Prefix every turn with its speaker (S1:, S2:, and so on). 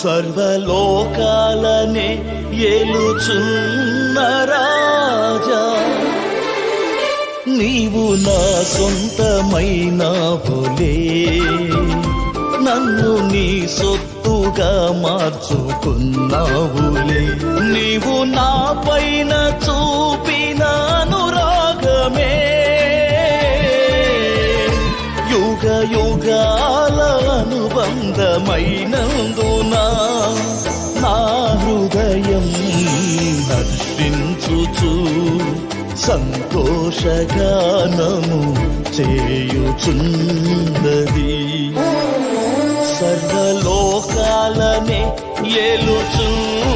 S1: సర్వలోకాలనే ఏలుచున్న రాజా. నీవు నా సొంతమైన బోలే నన్ను నీ సొత్తుగా మార్చుకున్నావులే. నీవు నా పైన చూపిన అనురాగమే. యుగ యుగాల అనుబంధమైనందు హృదయం హర్షించుచు సంతోషగానము చేయుచున్నది. సర్వలోకాలనే ఏలుచున్నరా